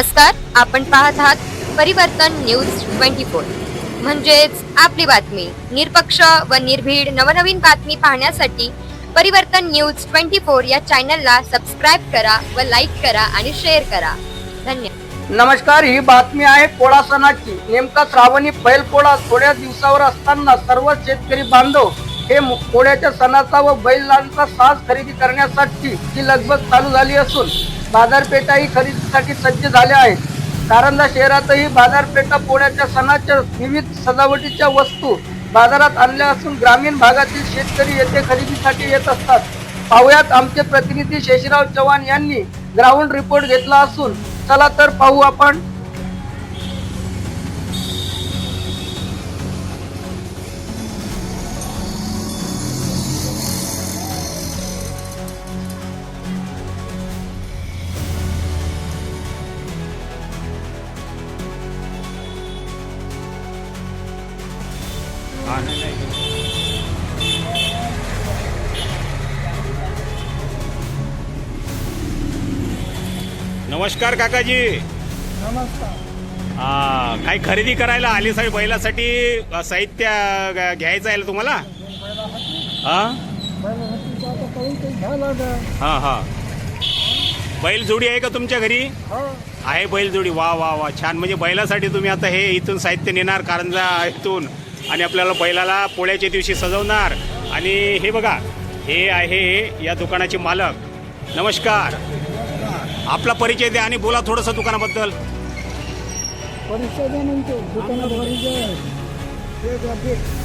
नमस्कार आपण पाहत आहात परिवर्तन न्यूज ट्वेंटी फोर. म्हणजेच आपली बातमी निरपक्ष व निर्भीड नवनवीन बातमी पाहण्यासाठी परिवर्तन न्यूज ट्वेंटी फोर या चॅनलला सबस्क्राईब करा व लाईक करा आणि शेअर करा. धन्यवाद. नमस्कार ही बातमी आहे पोळा सणाची नेमका श्रावणी बैलपोळा थोड्या दिवसावर असताना सर्व शेतकरी बांधव हे मु- पोळ्याच्या सणाचा व बैलांचा साज खरेदी करण्यासाठी ही लगबग चालू झाली असून बाजारपेठाही खरेदीसाठी सज्ज झाल्या आहेत. कारंजा शहरातही बाजारपेठा पोळ्याच्या सणाच्या विविध सजावटीच्या वस्तू बाजारात आणल्या असून ग्रामीण भागातील शेतकरी येथे खरेदीसाठी येत असतात. पाहुयात आमचे प्रतिनिधी शेषराव चव्हाण यांनी ग्राउंड रिपोर्ट घेतला असून चला तर पाहू आपण नमस्कार काकाजी. हा काही खरेदी करायला आली साहेब बैलासाठी? अ, साहित्य अ, घ्यायचं आहे तुम्हाला? हा हा हा. बैल जोडी आहे का तुमच्या घरी? आहे बैल जोडी. वा वा वा. छान. म्हणजे बैलासाठी तुम्ही आता हे इथून साहित्य नेणार कारंजा इथून. आणि आपल्याला बैलाला पोळ्याच्या दिवशी सजवणार. आणि हे बघा हे आहे या दुकानाचे मालक. नमस्कार. आपला परिचय द्या आणि बोला थोडंसं दुकानाबद्दल.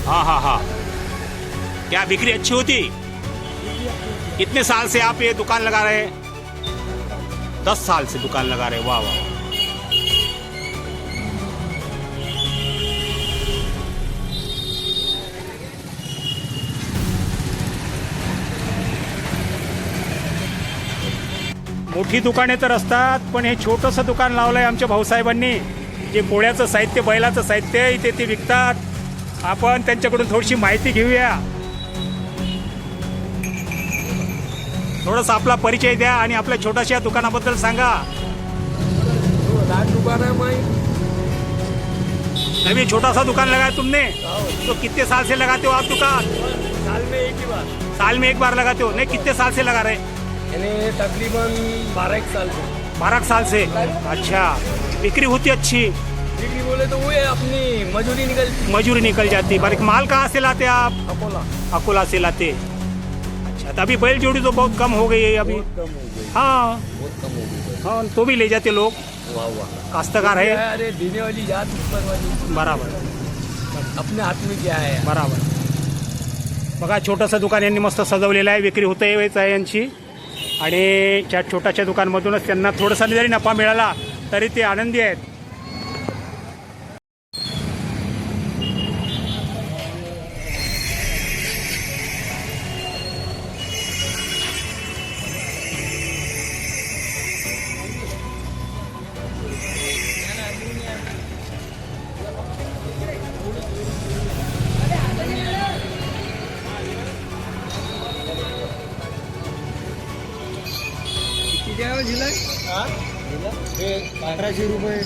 हाँ हाँ हाँ. क्या बिक्री अच्छी होती? कितने साल से आप ये दुकान लगा रहे हैं? दस साल से दुकान लगा रहे वाह वाह. मोठी दुकाने तर असतात पण हे छोटंसं दुकान लावलं आहे आमच्या भाऊसाहेबांनी. जे पोळ्याचं साहित्य बैलाचं साहित्य इथे ते विकतात. आपण त्यांच्याकडून थोडीशी माहिती घेऊया. थोडंसं आपला परिचय द्या आणि आपल्या छोट्याशा दुकानाबद्दल सांगा. अभी छोटा सा दुकान लगाया तुमने? तो कितने साल से लगाते हो आप दुकान? साल में एक ही बार। साल में एक बार लगाते हो? नहीं कितने साल से लगा रहे? यानी तकरीबन बारह एक साल से बारह साल से? अच्छा. बिक्री होती अच्छी? डिग्री बोले तो वो है अपनी मजूरी निकलती मजूरी निकल जाती. बारीक माल कहाँ से लाते आप? अकोला. अकोला से लाते. अच्छा तो अभी बैल जोड़ी तो बहुत कम हो गई है अभी। कम हो गई. हाँ। बहुत कम हो गई. हाँ तो भी ले जाते लोग। वाह वाह. काश्तकार है। अरे देने वाली जात ऊपर वाली. बराबर. अपने हाथ में क्या है? बराबर. बघा छोटंसं दुकान यांनी मस्त सजवलेलं आहे विक्री होते आहे यांची. आणि त्या छोट्याशा दुकानमधूनच त्यांना थोडासा जरी नफा मिळाला तरी ते आनंदी आहेत. अठराशे रुपये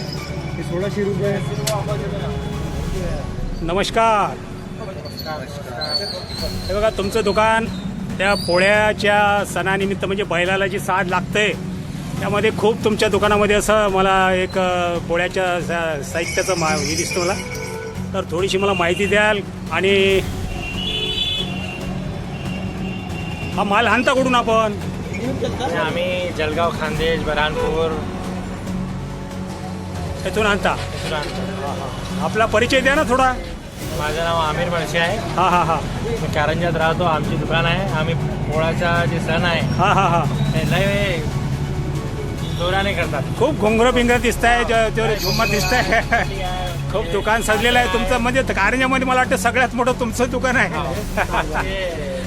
हे सोळाशे रुपये. नमस्कार. हे बघा तुमचं दुकान त्या पोळ्याच्या सणानिमित्त म्हणजे बैलाला जी साज लागते त्यामध्ये खूप तुमच्या दुकानामध्ये असं मला एक पोळ्याच्या सा- साहित्याचं मा हे दिसतं मला. तर थोडीशी मला माहिती द्याल आणि हा माल हाणता कुठून आपण? आम्ही जळगाव खानदेश बऱ्हाणपूर इथून आणता. आपला परिचय द्या ना थोडा. माझं नाव आमिर मनशे आहे. हा हा हा. मी कारंजात राहतो आमची दुकान आहे. आम्ही पोळाचा जे सण आहे हा हा हा. ते लय जोराने करतात. खूप घोंगर बिंगर दिसत आहे झुमर दिसत आहे खूप दुकान सजलेलं आहे तुमचं. म्हणजे कारंजामध्ये मला वाटतं सगळ्यात मोठं तुमचं दुकान आहे.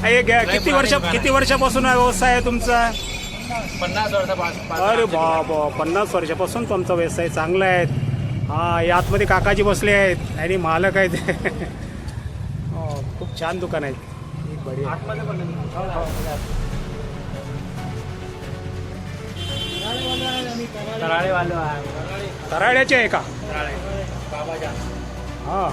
हे. घ्या, किती वर्ष किती वर्षापासून हा व्यवसाय आहे तुमचा? पन्नास वर्षापासून अरे बाबा पन्नास वर्षापासून तुमचा व्यवसाय चांगला आहे. हा या आतमध्ये काकाजी बसले आहेत. आणि मालक आहेत. हो, खूप छान दुकान आहे. बढिया. तराळेवालो आहे. तराळ्याचे आहे का? तराळे. बाबाजा हा.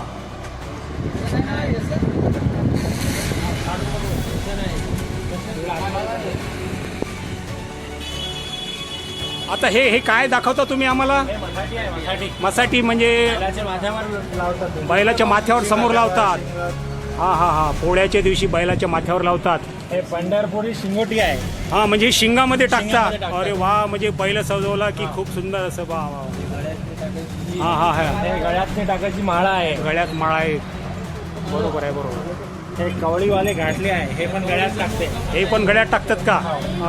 आता हे हे काय दाखवता तुम्ही आम्हाला? मसाठी म्हणजे बैलाच्या माथ्यावर समोर लावतात. हा हा हा. पोळ्याच्या दिवशी बैलाच्या माथ्यावर लावतात. हे पंढरपुरी शिंगोटी आहे. हा म्हणजे शिंगामध्ये टाकतात. अरे वा म्हणजे बैल सजवला की खूप सुंदर असं वा वा हा हा हा. हे गळ्यात टाकायची माळा आहे. गळ्यात माळा आहे. बरोबर आहे बरोबर. हे कवळीवाले घाटले आहे. हे पण गळ्यात टाकते. हे पण गळ्यात टाकतात का?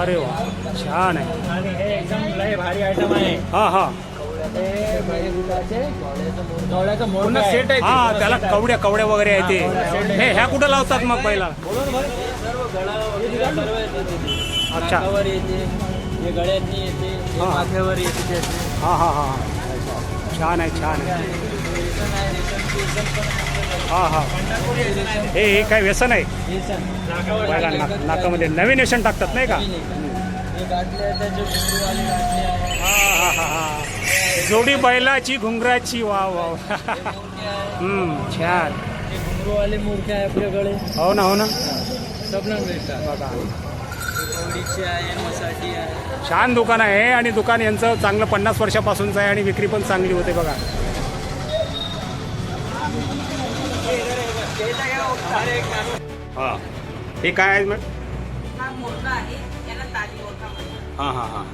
अरे वा छान आहे. आणि हे एकदम लय भारी आयटम आहे. हा हा. हे गवळ्याचं पूर्ण आहे. हा त्याला कवड्या कवड्या वगैरे आहे हा, ते हे ह्या कुठं लावतात मग बैला अच्छा. नाकावर येते हे गळ्यातनी येते हे हा. माथ्यावर येते हा हा हा. छान आहे छान आहे. हा हा. हे हे काय व्यसन आहे? बैला नाक नाकामध्ये नवीन व्यसन टाकतात नाही का? हे हा हा हा. हा जोडी बैलाची घुंगराची वा वा. हम्म. छान. हे मूर्ती आहे आपल्याकडे हो ना. हो ना मिळतात बघा. कवडीचे आहे मसाठी आहे. छान दुकान आहे आणि दुकान यांचं चांगलं पन्नास वर्षापासूनचं आहे आणि विक्री पण चांगली होते बघा. हा. हे काय आहे. मग हां हां हां.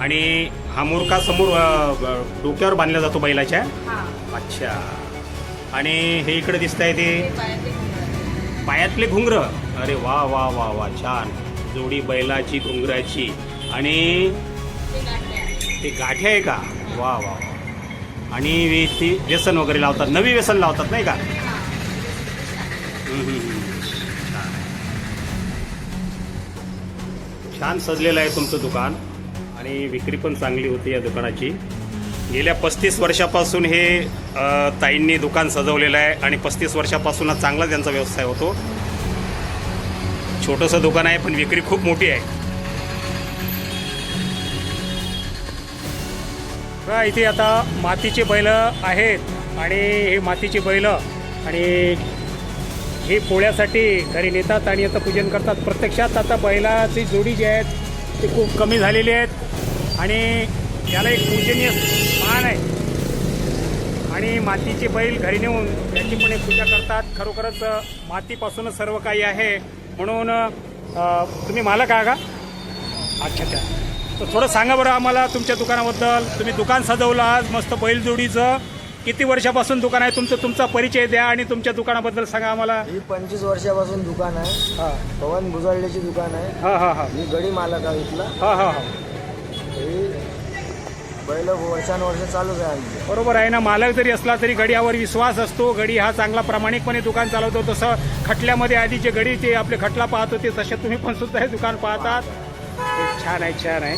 आणि हा मुरका समोर अ, ब- डोक्यावर बांधला जातो बैलाच्या? अच्छा. आणि हे इकडे दिसत आहे ते पायातले घुंगर. अरे वा वा वा वा. छान. जोडी बैलाची घुंगराची. आणि ते गाठे आहे का? वा वा वा. आणि ती ते व्यसन वगैरे लावतात. नवी व्यसन लावतात नाही का? छान सजलेलं आहे तुमचं दुकान आणि विक्री पण चांगली होती या दुकानाची. गेल्या पस्तीस वर्षापासून हे ताईंनी दुकान सजवलेलं आहे आणि पस्तीस वर्षापासून हा चांगला त्यांचा व्यवसाय होतो. छोटंसं दुकान आहे पण विक्री खूप मोठी आहे. बघा इथे आता मातीचे बैल आहेत आणि हे मातीचे बैल आणि हे पोळ्यासाठी घरी नेतात आणि आता पूजन करतात. प्रत्यक्षात आता बैलाची जोडी जी आहेत ती खूप कमी झालेली आहेत आणि याला एक पूजनीय मान आहे. आणि मातीचे बैल घरी नेऊन त्याची पण एक पूजा करतात. खरोखरच मातीपासूनच सर्व काही आहे. म्हणून तुम्ही मालक आहा का? अच्छा अच्छा. तर थोडं सांगा बरं आम्हाला तुमच्या दुकानाबद्दल. तुम्ही दुकान सजवलं आज मस्त बैलजोडीचं किती वर्षापासून दुकान आहे? तुमचं तुमचा परिचय द्या आणि तुमच्या दुकानाबद्दल सांगा आम्हाला. ही पंचवीस वर्षापासून दुकान आहे. हां. पवन भुजळलेची दुकान आहे. हां हां हां. ही गडी मालक आहे इथला. हां हां हां. ही बैल वर्षानुवर्ष चालूच आहे आमची. बरोबर आहे ना. मालक जरी असला तरी गडियावर विश्वास असतो. गडी हा चांगला प्रामाणिकपणे दुकान चालवतो. तसं खटल्यामध्ये आधी जे गडी ते आपले खटला पाहत होते तसे तुम्ही पण सुद्धा हे दुकान पाहतात. खूप छान आहे छान आहे.